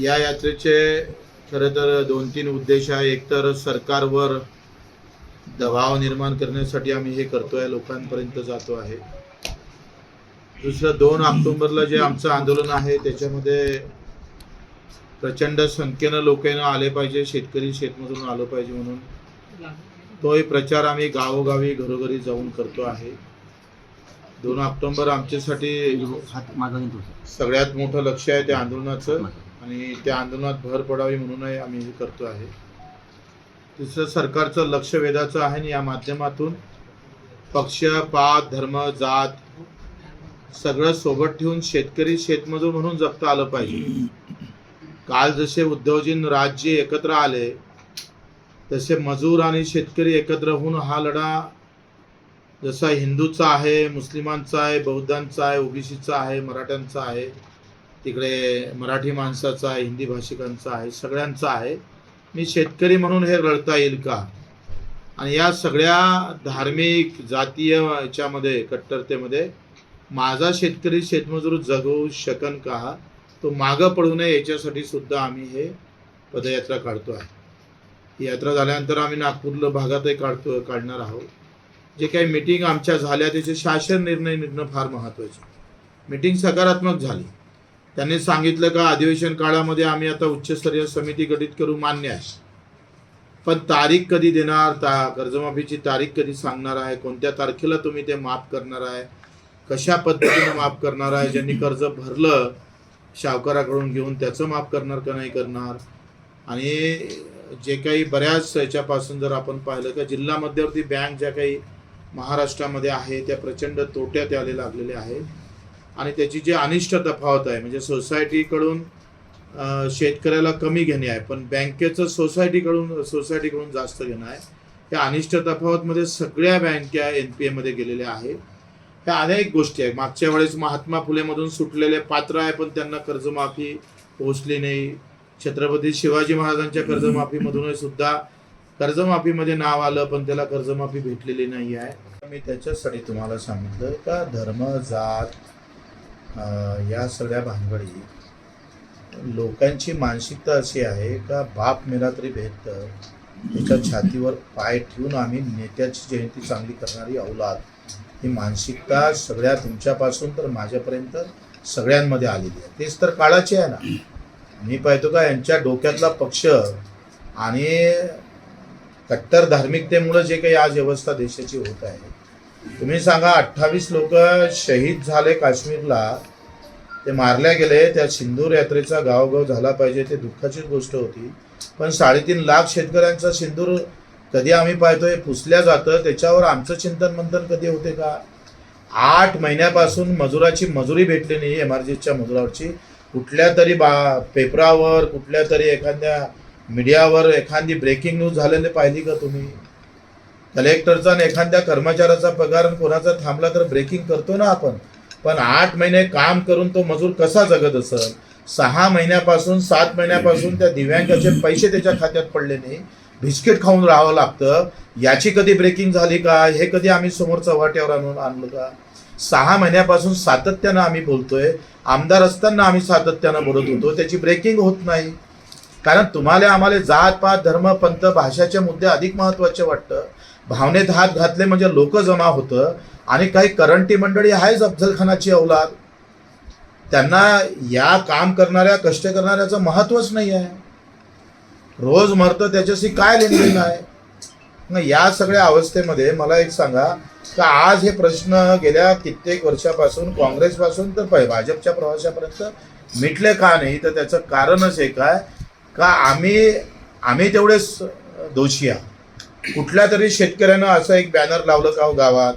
या यात्रेचे खरं तर दोन तीन उद्देश आहे एक तर सरकारवर दबाव निर्माण करण्यासाठी आम्ही हे करतोय लोकांपर्यंत जातो आहे दुसरं दोन ऑक्टोबरला जे आमचं आंदोलन आहे त्याच्यामध्ये प्रचंड संख्येनं लोकांना आले पाहिजे शेतकरी शेतमजूर आलं पाहिजे म्हणून तोही प्रचार आम्ही गावोगावी घरोघरी जाऊन करतो आहे दोन ऑक्टोबर आमच्यासाठी. सगळ्यात मोठं लक्ष आहे त्या आंदोलनाचं. आणि त्या आंदोलनात भर पडावी म्हणूनही आम्ही हे करतो आहे. तिसरं सरकारचं लक्ष वेधाचं आहे आणि या माध्यमातून पक्ष पात धर्म जात सगळं सोबत ठेवून शेतकरी शेतमजूर म्हणून जगता आलं पाहिजे. काल जसे उद्योगजीन राज्य एकत्र आले तसे मजूर आणि शेतकरी एकत्र होऊन हा लढा जसा हिंदूचा आहे मुस्लिमांचा आहे बौद्धांचा आहे ओबीसीचा आहे मराठ्यांचा आहे तिकडे मराठी माणसाचा आहे हिंदी भाषिकांचा आहे सगळ्यांचा आहे. मी शेतकरी म्हणून हे रडता येईल का? आणि या सगळ्या धार्मिक जातीय याच्यामध्ये कट्टरतेमध्ये माझा शेतकरी शेतमजूर जगवू शकन का? तो मागं पडू नये याच्यासाठी सुद्धा आम्ही हे पदयात्रा काढतो आहे. ही यात्रा झाल्यानंतर आम्ही नागपूर भागातही काढतो काढणार आहोत. जे काही मिटिंग आमच्या झाल्या त्याचे शासन निर्णय निघणं फार महत्त्वाचे मिटिंग सकारात्मक झाली. त्यांनी सांगितलं का अधिवेशन काळामध्ये आम्ही आता उच्चस्तरीय समिती गठीत करू मान्य आहे. पण तारीख कधी देणार? ता कर्जमाफीची तारीख कधी सांगणार आहे? कोणत्या तारखेला तुम्ही ते माफ करणार आहे? कशा पद्धतीने माफ करणार आहे? ज्यांनी कर्ज भरलं सावकाराकडून घेऊन त्याचं माफ करणार का नाही करणार? आणि जे काही बऱ्याच याच्यापासून जर आपण पाहिलं का जिल्हा मध्यवर्ती बँक ज्या काही महाराष्ट्रामध्ये आहे त्या प्रचंड तोट्यात यायला लागलेल्या आहेत. आणि त्याची जी अनिष्ट तफावत आहे म्हणजे सोसायटीकडून शेतकऱ्याला कमी घेणे आहे पण बँकेचं सोसायटीकडून सोसायटीकडून जास्त घेणं आहे. त्या अनिष्ट तफावतमध्ये सगळ्या बँका एन पी एमध्ये गेलेल्या आहेत. ह्या अनेक गोष्टी आहेत. मागच्या वेळेस महात्मा फुलेमधून सुटलेले पात्र आहे पण त्यांना कर्जमाफी पोहोचली नाही. छत्रपती शिवाजी महाराजांच्या कर्जमाफीमधूनही सुद्धा कर्जमाफीमध्ये नाव आलं पण त्याला कर्जमाफी भेटलेली नाही आहे. मी त्याच्यासाठी तुम्हाला सांगितलं का धर्म जात या सगळ्या भानगडी लोकांची मानसिकता अशी आहे का बाप मेला तरी भेटतं त्याच्या छातीवर पाय ठेवून आम्ही नेत्याची जयंती चांगली करणारी औलाद ही मानसिकता सगळ्या तुमच्यापासून तर माझ्यापर्यंत सगळ्यांमध्ये आलेली आहे. तेच तर काळाची आहे ना. मी पाहतो का यांच्या डोक्यातला पक्ष आणि कट्टर धार्मिकतेमुळं जे काही आज व्यवस्था देशाची होत आहे तुम्ही सांगा अठ्ठावीस लोक शहीद झाले काश्मीरला. ते मारल्या गेले त्या सिंदूर यात्रेचा गावगाव झाला पाहिजे ते दुःखाचीच गोष्ट होती. पण साडेतीन लाख शेतकऱ्यांचा सिंदूर कधी आम्ही पाहतोय पुसल्या जातं त्याच्यावर आमचं चिंतन मंथन कधी होते का? आठ महिन्यापासून मजुराची मजुरी भेटली नाही एम आर जीच्या मजुरावरची. कुठल्या तरी बा पेपरावर कुठल्या तरी एखाद्या मीडियावर एखादी ब्रेकिंग न्यूज झालेले पाहिली का तुम्ही? कलेक्टरचा आणि एखाद्या कर्मचाऱ्याचा पगार कोणाचा थांबला तर ब्रेकिंग करतो ना आपण. पण आठ महिने काम करून तो मजूर कसा जगत असेल? सहा महिन्यापासून सात महिन्यापासून त्या दिव्यांगाचे पैसे त्याच्या खात्यात पडले नाही. बिस्किट खाऊन राहावं लागतं. याची कधी ब्रेकिंग झाली का? हे कधी आम्ही समोर चव्हाट्यावर आणून आणलं का? सहा महिन्यापासून सातत्यानं आम्ही बोलतोय. आमदार असताना आम्ही सातत्यानं बोलत होतो. त्याची ब्रेकिंग होत नाही. कारण तुम्हाला आम्हाला जात पात धर्म पंथ भाषाचे मुद्दे अधिक महत्त्वाचे वाटतं. भावनेत हात घातले म्हणजे लोक जमा होतं. आणि काही करंटी मंडळी आहेच अफजल खानाची औलाद. त्यांना या काम करणाऱ्या कष्ट करणाऱ्याचं महत्वच नाही आहे. रोज मरतं त्याच्याशी काय लेनदेन आहे? मग या सगळ्या अवस्थेमध्ये मला एक सांगा का आज हे प्रश्न गेल्या कित्येक वर्षापासून काँग्रेसपासून तर भाजपच्या प्रवासापर्यंत मिटले का नाही? तर त्याचं कारणच एक आहे का आम्ही आम्ही तेवढेच दोषी आहोत? कुठल्या तरी शेतकऱ्यानं असं एक बॅनर लावलं का हो गावात?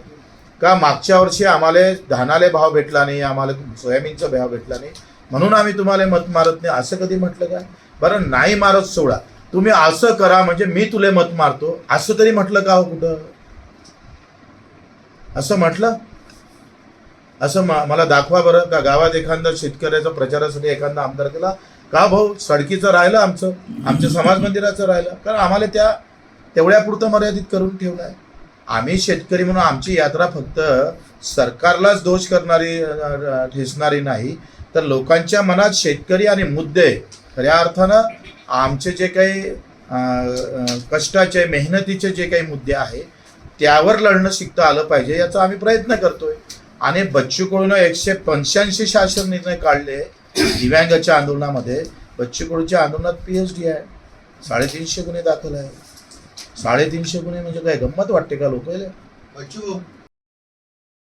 का मागच्या वर्षी आम्हाला धानाले भाव भेटला नाही आम्हाला सोयाबीनचा भाव भेटला नाही? म्हणून आम्ही तुम्हाला मत मारत नाही. असं कधी म्हटलं का? बरं नाही मारत सोडा. तुम्ही असं करा म्हणजे मी तुले मत मारतो. असं तरी म्हटलं का हो कुठं? असं म्हटलं? असं मला दाखवा बरं का गावात एखादा शेतकऱ्याचा प्रचारासाठी एखादा आमदार केला का भाऊ सडकीचं राहिलं आमचं आमच्या समाज मंदिराचं राहिलं? कारण आम्हाला त्या तेवढ्यापुरतं मर्यादित करून ठेवलं आहे आम्ही शेतकरी म्हणून आमची यात्रा फक्त सरकारलाच दोष करणारी ठेसणारी ठेचणारी नाही तर लोकांच्या मनात शेतकरी आणि मुद्दे खऱ्या अर्थानं आमचे जे काही कष्टाचे मेहनतीचे जे काही मुद्दे आहे त्यावर लढणं शिकता आलं पाहिजे याचा आम्ही प्रयत्न करतोय. आणि बच्चू कडूनं एकशे पंच्याऐंशी शासन निर्णय काढले दिव्यांगाच्या आंदोलनामध्ये. बच्चू कडूच्या आंदोलनात पी एच डी आहे. साडेतीनशे गुन्हे दाखल आहे साडेतीनशे गुन्हे म्हणजे काय? गंमत वाटते का लोक बच्चू